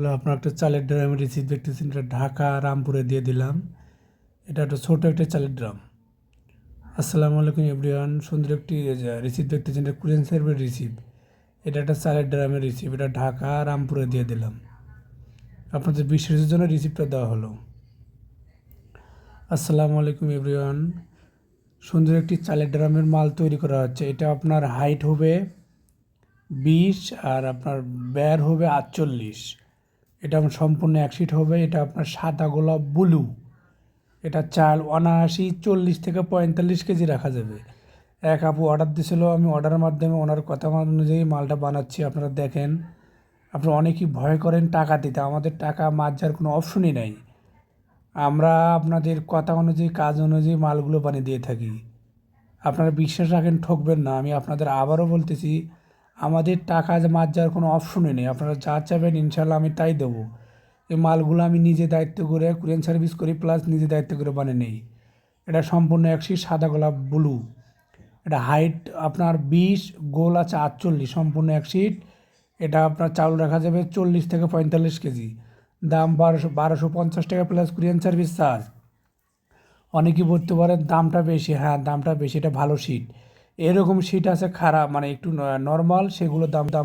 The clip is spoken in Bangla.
হলো আপনার একটা চালের ড্রামের রিসিভ দেখতেছেন, এটা ঢাকা রামপুরে দিয়ে দিলাম। এটা একটা ছোট একটা চালের ড্রাম। আসসালামু আলাইকুম এভরিওয়ান, সুন্দর একটি রিসিভ দেখতেছেন, এটা কুরিয়ান সার্ভের রিসিভ এটা একটা চালের ড্রামের রিসিভ এটা ঢাকা রামপুরে দিয়ে দিলাম। আপনাদের বিশ্বাসের জন্য রিসিভটা দেওয়া হলো। আসসালামু আলাইকুম এভরিওয়ান, সুন্দর একটি চালের ড্রামের মাল তৈরি করা হচ্ছে। এটা আপনার হাইট হবে বিশ আর আপনার ব্যয় হবে আটচল্লিশ। এটা সম্পূর্ণ সিট হবে, এটা আপনার সাদা গোলাপ ব্লু এটা চাল অনায়াসি চল্লিশ থেকে পঁয়তাল্লিশ কেজি রাখা যাবে। এক আপু অর্ডার দিয়েছিল আমি অর্ডারের মাধ্যমে ওনার কথা অনুযায়ী মালটা বানাচ্ছি, আপনারা দেখেন। আপনারা অনেকেই ভয় করেন টাকা দিতে, আমাদের টাকা যাওয়ার কোনো অপশনই নাই। আমরা আপনাদের কথা অনুযায়ী, কাজ অনুযায়ী মালগুলো বানিয়ে দিয়ে থাকি। আপনারা বিশ্বাস রাখেন, ঠকবেন না, আমি আপনাদের আবারও বলতেছি আমাদের টাকা মাছ যাওয়ার কোনো অপশনই নেই। আপনারা যা চাইবেন ইনশাল্লাহ আমি তাই দেবো। এই মালগুলো আমি নিজে দায়িত্ব করে কুরিয়ান সার্ভিস করি, প্লাস নিজে দায়িত্ব করে বানিয়ে নেই। এটা সম্পূর্ণ একশি সাদা গোলাপ ব্লু এটা হাইট আপনার বিশ, গোল আছে আটচল্লিশ, সম্পূর্ণ এক সিট এটা আপনার চাউল রাখা যাবে চল্লিশ থেকে পঁয়তাল্লিশ কেজি। দাম বারোশো বারোশো পঞ্চাশ টাকা প্লাস কুরিয়ান সার্ভিস চার্জ অনেকেই বলতে পারেন দামটা বেশি। হ্যাঁ দামটা বেশি, এটা ভালো সিট এরকম সিট আছে খারাপ মানে একটু নর্মাল সেগুলোর দাম দাম